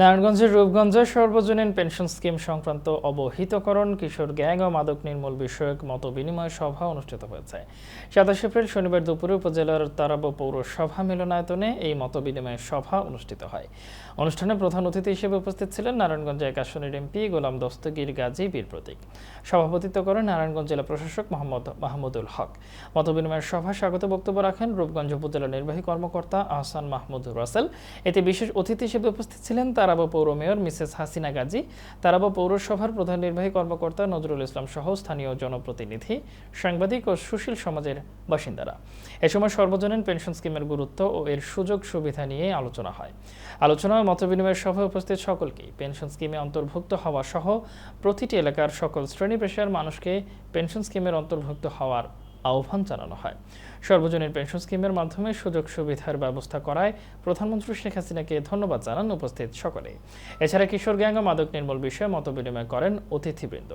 নারায়ণগঞ্জের রূপগঞ্জে সর্বজনীন pension scheme সংক্রান্ত অবহিতকরণ, কিশোর গ্যাং ও মাদক নির্মূল বিষয়ক মত বিনিময় সভা অনুষ্ঠিত হয়েছে। সাতাশ এপ্রিল শনিবার দুপুরে উপজেলার তারাব পৌরসভা মিলনায়তনে এই মত বিনিময় সভা অনুষ্ঠিত হয়। অনুষ্ঠানে প্রধান অতিথি হিসেবে উপস্থিত ছিলেন নারায়ণগঞ্জ এক আসনের এমপি গোলাম দস্তগীর গাজী বীর প্রতীক। সভাপতিত্ব করেন নারায়ণগঞ্জ জেলা প্রশাসক মোহাম্মদ মাহমুদুল হক। মত বিনিময় সভা স্বাগত বক্তব্য রাখেন রূপগঞ্জ উপজেলা নির্বাহী কর্মকর্তা আহসান মাহমুদ রাসেল। এতে বিশেষ অতিথি হিসেবে উপস্থিত ছিলেন তারাবা পৌর মেয়র মিসেস হাসিনা গাজী, তারাবা পৌরসভার প্রধান নির্বাহী কর্মকর্তা নজরুল ইসলাম সহ স্থানীয় জনপ্রতিনিধি, সাংবাদিক ও সুশীল সমাজের বাসিন্দারা। এ সময় সর্বজনীন পেনশন স্কিমের গুরুত্ব ও এর সুযোগ সুবিধা নিয়ে আলোচনা হয়। আলোচনা ও মতবিনিময়ের সভায় উপস্থিত সকলকেই পেনশন স্কিমে অন্তর্ভুক্ত হওয়া সহ প্রতিটি এলাকার সকল শ্রেণি পেশার মানুষকে পেনশন স্কিমের অন্তর্ভুক্ত হওয়ার আহ্বান জানানো হয়। সর্বজনীন পেনশন স্কিমের মাধ্যমে সুযোগ সুবিধার ব্যবস্থা করায় প্রধানমন্ত্রী শেখ হাসিনাকে ধন্যবাদ জানান উপস্থিত সকলে এছাড়া কিশোর গ্যাং ও মাদক নির্মূল বিষয়ে মতবিনিময় করেন অতিথিবৃন্দ।